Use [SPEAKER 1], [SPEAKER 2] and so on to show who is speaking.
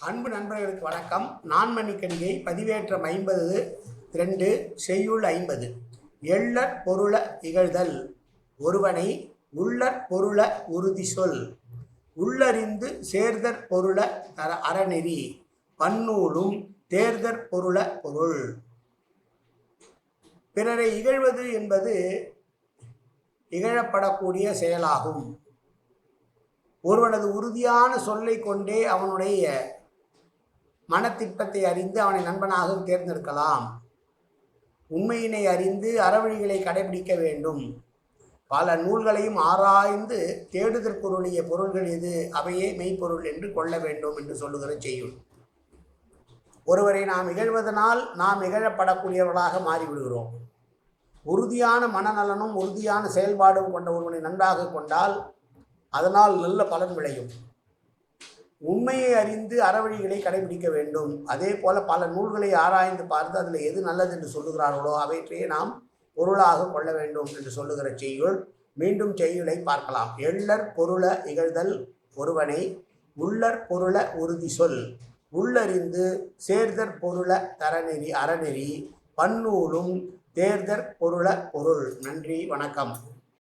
[SPEAKER 1] அன்பு நண்பர்களுக்கு வணக்கம். நான்மணிக்கடிகை பதிவேற்றம் ஐம்பது ரெண்டு செய்யுள் ஐம்பது. எள்ளற் பொருள இகழ்தல். ஒருவனை உள்ளற் பொருள உறுதி சொல். உள்ளறிந்து சேர்தற் பொருள தர அறநெறி. பன்னூலும் தேர்தற் பொருள பொருள். பிறரை இகழ்வது என்பது இகழப்படக்கூடிய செயலாகும். ஒருவனது உறுதியான சொல்லை கொண்டே அவனுடைய மனத்திட்டத்தை அறிந்து அவனை நண்பனாக தேர்ந்தெடுக்கலாம். உண்மையினை அறிந்து அறவழிகளை கடைபிடிக்க வேண்டும். பல நூல்களையும் ஆராய்ந்து தேடுதற்குரிய பொருள்கள் எது? அவையே மெய்ப்பொருள் என்று கொள்ள வேண்டும் என்று சொல்லுகிற செய்யும் ஒருவரை நாம் இகழ்வதனால் நாம் இகழப்படக்கூடியவர்களாக மாறிவிடுகிறோம். உறுதியான மனநலனும் உறுதியான செயல்பாடும் கொண்ட ஒருவனை நன்றாக கொண்டால் அதனால் நல்ல பலன் விளையும். உண்மையை அறிந்து அறவழிகளை கடைபிடிக்க வேண்டும். அதே போல பல நூல்களை ஆராய்ந்து பார்த்து அதில் எது நல்லது என்று சொல்லுகிறார்களோ அவற்றையே நாம் பொருளாக கொள்ள வேண்டும் என்று சொல்லுகிற செய்யுள். மீண்டும் செய்யுளை பார்க்கலாம். எள்ளற் பொருள இகழ்தல் ஒருவனை உள்ளற் பொருள உறுதி சொல். உள்ளறிந்து சேர்தற் பொருள தரநெறி அறநெறி பன்னூலும் தேர்தற் பொருள பொருள். நன்றி வணக்கம்.